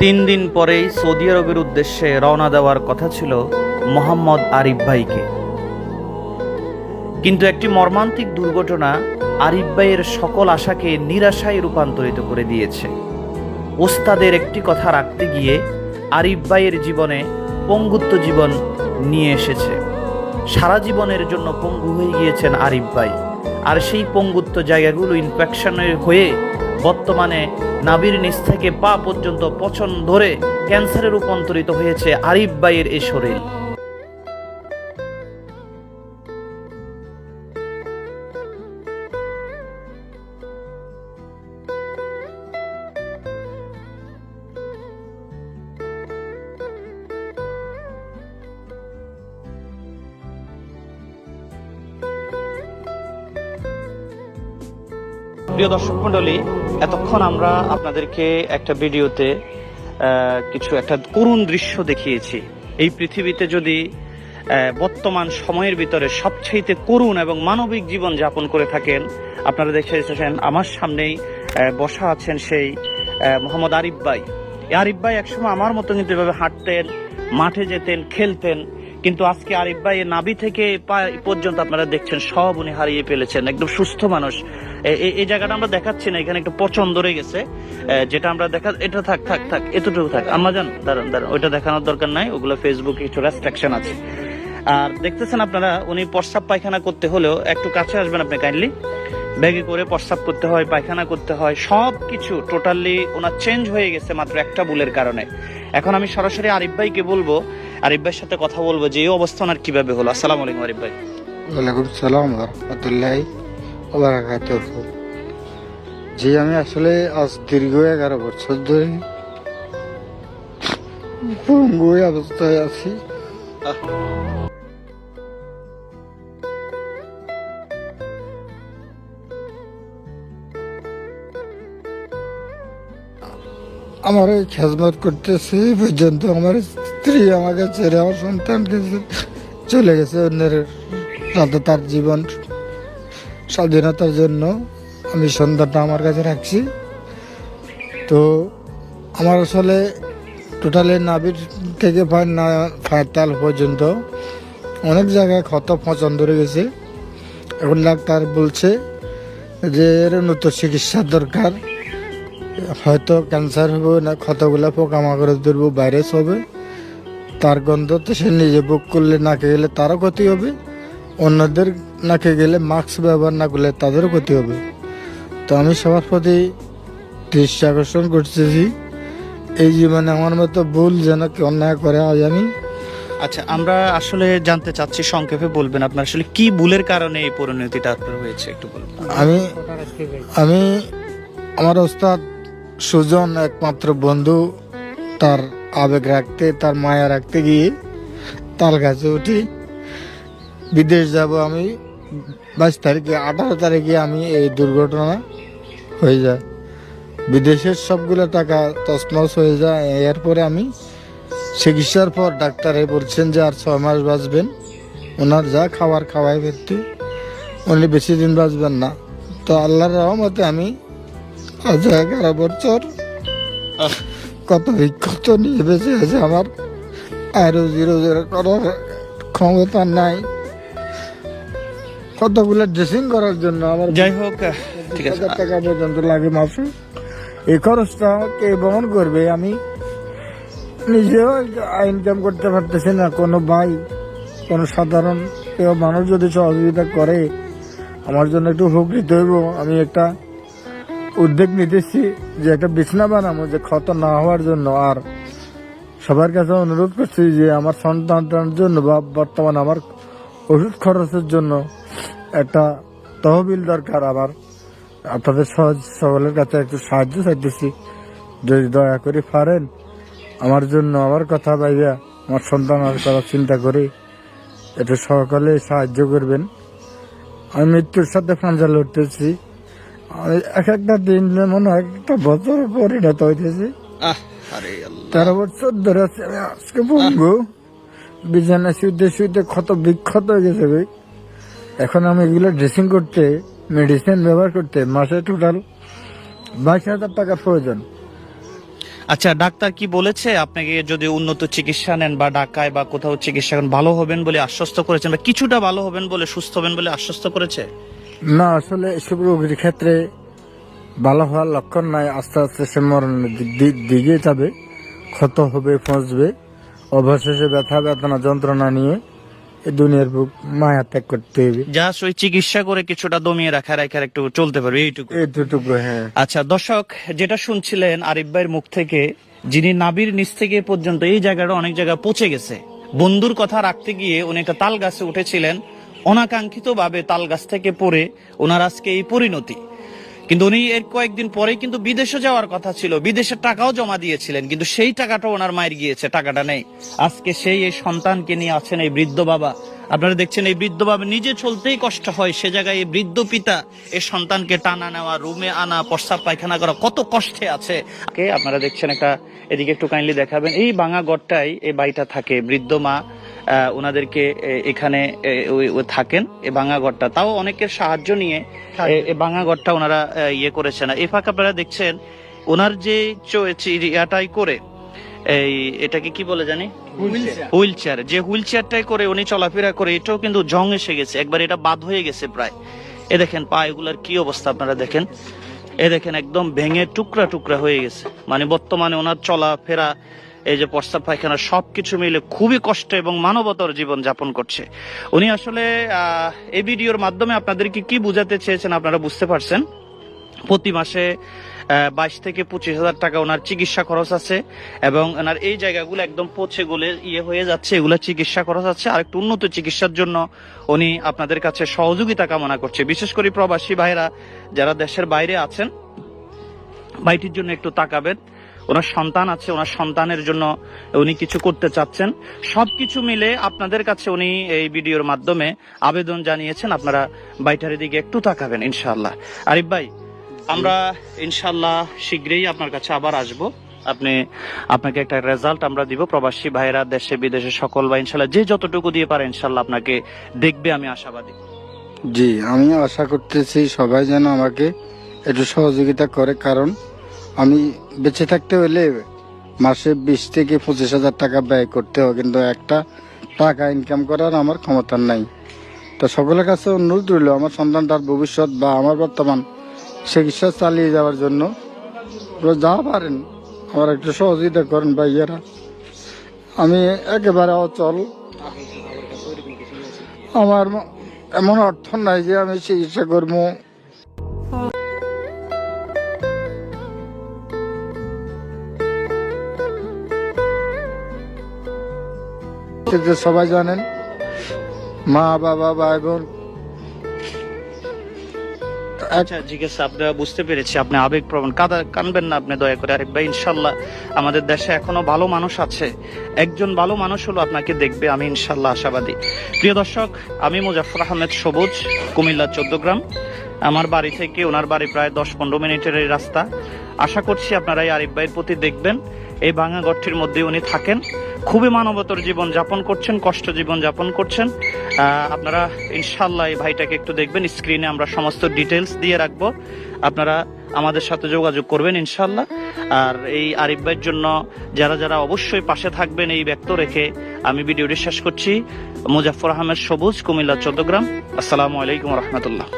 তিন দিন পরেই সৌদি আরবের উদ্দেশ্যে রওনা দেওয়ার কথা ছিল মোহাম্মদ আরিফ ভাইকে। কিন্তু একটি মর্মান্তিক দুর্ঘটনা আরিফ ভাইয়ের সকল আশাকে নিরাশায় রূপান্তরিত করে দিয়েছে। ওস্তাদের একটি কথা রাখতে গিয়ে আরিফ ভাইয়ের জীবনে পঙ্গুত্ব জীবন নিয়ে এসেছে। সারা জীবনের জন্য পঙ্গু হয়ে গিয়েছেন আরিফ ভাই। আর সেই পঙ্গুত্ব জায়গাগুলো ইনফেকশনের হয়ে বর্তমানে নাবির নিচ থেকে পা পর্যন্ত পচন ধরে ক্যান্সারে রূপান্তরিত হয়েছে আরিফ বাইয়ের এই শরীর। প্রিয় দর্শক মন্ডলী এতক্ষণ আমরা আপনাদেরকে একটা ভিডিওতে কিছু একটা করুণ দৃশ্য দেখিয়েছি। এই পৃথিবীতে যদি বর্তমান সময়ের ভিতরে সবচেয়ে করুণ এবং মানবিক জীবন যাপন করে থাকেন, আপনারা দেখে এসেছেন, আমার সামনেই বসা আছেন সেই মোহাম্মদ আরিফ ভাই। আরিফ ভাই একসময় আমার মতো কিন্তু এভাবে হাঁটতেন, মাঠে যেতেন, খেলতেন কিন্তু আজকে আরিফ ভাই নাভি থেকে পর্যন্ত আপনারা দেখছেন, সব উনি হারিয়ে ফেলেছেন। একদম সুস্থ মানুষ। এই জায়গাটা আমরা দেখাচ্ছি না, এখানে একটু পচন ধরে গেছে। যেটা আমরা দেখা এটা থাক থাক থাক, এতটুকু থাক। আমরা জান দাঁড়ান দাঁড়ান, ওইটা দেখানোর দরকার নাই। ওগুলো ফেসবুকে কিছু রেস্ট্রিকশন আছে। আর দেখতেছেন আপনারা, উনি প্রস্রাব পায়খানা করতে হলেও একটু কাছে আসবেন আপনি কাইন্ডলি ব্যাগে করে প্রস্রাব করতে হয়, পায়খানা করতে হয় সব কিছু টোটালি ওনার চেঞ্জ হয়ে গেছে মাত্র একটা বুলের কারণে। এখন আমি সরাসরি আরিফ ভাইকে বলব। আরিফ ভাইয়ের সাথে কথা বলব যে এই অবস্থা আর কীভাবে হলো? আসসালামু আলাইকুম আরিফ ভাই। ওয়ালাইকুম সালাম ওয়া বারাকাতুহু জি আমি আসলে আজ দীর্ঘ এগারো বছর ধরে পঙ্গু অবস্থায় আছি। আমার এই খেজমত করতেছে পর্যন্ত আমার স্ত্রী আমাকে ছেড়ে আমার সন্তানকে চলে গেছে অন্যের সাথে তার জীবন স্বাধীনতার জন্য। আমি সন্তানটা আমার কাছে রাখছি। তো আমার আসলে টোটালি নাভির থেকে পায়ের না তাল পর্যন্ত অনেক জায়গায় ক্ষত পচন ধরে গেছে। এখন ডাক্তার বলছে যে এর নতুন চিকিৎসার দরকার। হয়তো ক্যান্সার হবে না ক্ষতগুলো পোকামাকড় ধরবো ভাইরাস হবে। তার গন্ধ তো সে নিজে বুক করলে নাকে গেলে তারও ক্ষতি হবে। অন্যদের নাকে গেলে মাস্ক ব্যবহার না করলে তাদেরও ক্ষতি হবে। তো আমি সবার প্রতি দৃষ্টি আকর্ষণ করতেছি। এই জীবনে আমার মতো ভুল যেন কেউ অন্যায় করে আজ আমি আচ্ছা আমরা আসলে জানতে চাচ্ছি সংক্ষেপে বলবেন আপনার আসলে কি ভুলের কারণে এই পরিণতিটা আপনার হয়েছে একটু বলবেন আমি আমি আমার ওস্তাদ সুজন একমাত্র বন্ধু। তার আবেগ রাখতে, তার মায়া রাখতে গিয়ে তার কাছে উঠি, বিদেশ যাব আমি, বাইশ তারিখে, আঠারো তারিখে আমি এই দুর্ঘটনা হয়ে যায়। বিদেশের সবগুলো টাকা তসমস হয়ে যায়। এরপরে আমি চিকিৎসার পর ডাক্তারে বলছেন যে আর ছয় মাস বাঁচবেন। ওনার যা খাবার খাওয়াই ফেরতে উনি বেশি দিন বাঁচবেন না। তো আল্লাহর রহমতে আমি আজ এগারো বছর। কত বিক্ষত নিয়ে বেঁচে আছে আমার। আর জিরো জিরো করার ক্ষমতা নাই। কতগুলো ড্রেসিং করার জন্য আমার যাই হোক ঠিক আছে। হাজার টাকা পর্যন্ত লাগে মাসে। এই খরচটা কে বহন করবে আমি নিজেও ইনকাম করতে পারতেছি না। কোনো ভাই কোনো সাধারণ কেউ মানুষ যদি সহযোগিতা করে আমার জন্য একটু উপকৃত হইব। আমি একটা উদ্যোগ নিতেছি যে একটা বিছনা বানাবো, যে ক্ষত না হওয়ার জন্য। আর সবার কাছে অনুরোধ করছি যে আমার সন্তানটার জন্য বা বর্তমান আমার ওষুধ খরচের জন্য একটা তহবিল দরকার। আমার আপনাদের সহজ সকলের কাছে একটু সাহায্য চাইতেছি। যদি দয়া করে পারেন আমার জন্য আমার কথা ভাইয়া আমার সন্তানের কথা চিন্তা করে একটু সকলে সাহায্য করবেন। আমি মৃত্যুর সাথে পাঞ্জা লড়তেছি। এক একটা দিন মনে হয় একটা বছর পরিণত হইতেছি। তেরো বছর ধরে আজকে বলব বিছানা শুইতে শুইতে ক্ষত বিক্ষত হয়ে গেছে ভাই। এখন আমি এগুলো ড্রেসিং করতে মেডিসিন ব্যবহার করতে মাসে টোটাল বাইশ হাজার টাকা প্রয়োজন। আচ্ছা ডাক্তার কি বলেছে? আপনাকে যদি উন্নত চিকিৎসা নেন বা ঢাকায় বা কোথাও চিকিৎসা করেন ভালো হবেন বলে আশ্বস্ত করেছেন বা কিছুটা ভালো হবেন বলে সুস্থ হবেন বলে আশ্বস্ত করেছে? না আসলে এসব রোগীর ক্ষেত্রে ভালো হওয়ার লক্ষণ নাই। আস্তে আস্তে সে মরণের দিক- যাবে ক্ষত হবে ফসবে অবশেষে ব্যথা বেদনা যন্ত্রণা নিয়ে এই দুনিয়ার বুক মায়া ত্যাগ করতে হবে। যা ওই চিকিৎসা করে কিছুটা দমিয়ে রাখা রাখার একটু চলতে পারবে এইটুকু। এইটুকু হ্যাঁ। আচ্ছা দর্শক যেটা শুনছিলেন আরিফ ভাইয়ের মুখ থেকে যিনি নাবির নিচ থেকে পর্যন্ত এই জায়গাটা অনেক জায়গায় পচে গেছে। বন্ধুর কথা রাখতে গিয়ে উনি একটা তাল গাছে উঠেছিলেন। অনাকাঙ্ক্ষিত ভাবে তাল গাছ থেকে পড়ে ওনার আজকে এই পরিণতি। কিন্তু উনি এর কয়েকদিন পরেই কিন্তু বিদেশে যাওয়ার কথা ছিল, বিদেশে টাকাও জমা দিয়েছিলেন, কিন্তু সেই টাকাটা ওনার মায়ের গিয়েছে, টাকাটা নেই। আজকে সেই এই সন্তানকে নিয়ে আছেন এই বৃদ্ধ বাবা। আপনারা দেখছেন এই বৃদ্ধ বাবা নিজে চলতেই কষ্ট হয়, সে জায়গায় এই বৃদ্ধ পিতা এই সন্তানকে টানা নেওয়া, রুমে আনা, প্রস্রাব, পায়খানা করা, কত কষ্টে আছে। আপনারা দেখছেন একটা, এদিকে একটু কাইন্ডলি দেখাবেন। এই বাঙা গড়টাই এই বাড়িটা থাকে, বৃদ্ধ মা ওনাদেরকে এখানে এ, থাকেন এই বাঙা ঘরটা। তাও অনেকের সাহায্য নিয়ে এ- বাঙা ঘরটা ওনারা ইয়ে করেছেন। এই ফাঁক আপনারা দেখছেন ওনার যে ইয়াটাই করে এই এটাকে কি বলে জানি? হুইল চেয়ার যে হুইল চেয়ারটাই করে উনি চলাফেরা করে এটাও কিন্তু জং এসে গেছে। একবার এটা বাদ হয়ে গেছে প্রায়। এ দেখেন পা এগুলার কি অবস্থা আপনারা দেখেন? এ দেখেন একদম ভেঙে টুকরা টুকরা হয়ে গেছে। মানে বর্তমানে ওনার চলাফেরা এই যে প্রস্তাব পায়খানা সবকিছু মিলে খুবই কষ্ট এবং মানবতার জীবন যাপন করছে। উনি আসলে এই ভিডিওর মাধ্যমে আপনাদেরকে কি বুঝাতে চেয়েছেন আপনারা বুঝতে পারছেন? প্রতি মাসে বাইশ থেকে পঁচিশ হাজার টাকা ওনার চিকিৎসা খরচ আছে এবং ওনার এই জায়গাগুলো একদম পচে গলে ইয়ে হয়ে যাচ্ছে, এগুলো চিকিৎসা খরচ আছে। আর একটু উন্নত চিকিৎসার জন্য উনি আপনাদের কাছে সহযোগিতা কামনা করছে। বিশেষ করে প্রবাসী ভাইরা যারা দেশের বাইরে আছেন, ভাইটির জন্য একটু তাকাবেন। ওনার সন্তান আছে, ওনার সন্তানের জন্য উনি কিছু করতে চাচ্ছেন। সবকিছু মিলে আপনাদের কাছে উনি এই ভিডিওর মাধ্যমে আবেদন জানিয়েছেন। আপনারা বাইটার দিকে একটু তাকাবেন ইনশাল্লাহ আরিফ ভাই, আমরা ইনশাল্লাহ শীঘ্রই আপনার কাছে আবার আসব। আপনি, আপনাকে একটা রেজাল্ট আমরা দিব। প্রবাসী ভাইরা দেশে, বিদেশে সকল বা ইনশাল্লাহ যে যতটুকু দিয়ে পারে ইনশাল্লাহ আপনাকে দেখবে, আমি আশাবাদী। জি আমি আশা করতেছি সবাই যেন আমাকে একটু সহযোগিতা করে, কারণ আমি বেঁচে থাকতে হলে মাসে বিশ থেকে পঁচিশ হাজার টাকা ব্যয় করতে হবে, কিন্তু একটা টাকা ইনকাম করার আমার ক্ষমতা নাই। তো সকলের কাছে অনুরোধ রইল, আমার সন্তানটার ভবিষ্যৎ বা আমার বর্তমান চিকিৎসা চালিয়ে যাওয়ার জন্য যা পারেন, আমার একটু সহযোগিতা করেন ভাইয়ারা। আমি একেবারে অচল। আমার এমন অর্থ নাই যে আমি চিকিৎসা করব। যে সবাই জানেন, মা, বাবা, ভাই, বোন। আচ্ছা জিজ্ঞেস আপনারা বুঝতে পেরেছি, আপনি আবেগ প্রবণ। কাদা, কানবেন না আপনি, দয়া করে আরেক ভাই ইনশাল্লাহ। আমাদের দেশে এখনও ভালো মানুষ আছে। একজন ভালো মানুষ হলো আপনাকে দেখবে, আমি ইনশাল্লাহ আশাবাদী। প্রিয় দর্শক, আমি মুজাফর আহমেদ সবুজ, কুমিল্লা চোদ্দ গ্রাম আমার বাড়ি থেকে, ওনার বাড়ি প্রায় দশ পনেরো মিনিটের এই রাস্তা। আশা করছি আপনারা এই আরিফ ভাইয়ের প্রতি দেখবেন। এই ভাঙা গঠটির মধ্যে উনি থাকেন। খুবই মানবতর জীবন যাপন করছেন, কষ্ট জীবন যাপন করছেন। আপনারা ইনশাল্লাহ এই ভাইটাকে একটু দেখবেন, স্ক্রিনে আমরা সমস্ত ডিটেলস দিয়ে রাখব। আপনারা আমাদের সাথে যোগাযোগ করবেন ইনশাল্লাহ আর এই আরিফ ভাইয়ের জন্য যারা যারা অবশ্যই পাশে থাকবেন এই ব্যক্ত রেখে আমি ভিডিওটি শেষ করছি। মুজাফর আহমেদ সবুজ, কুমিল্লা, চৌদ্দগ্রাম। আসসালামু আলাইকুম রহমতুল্লাহ।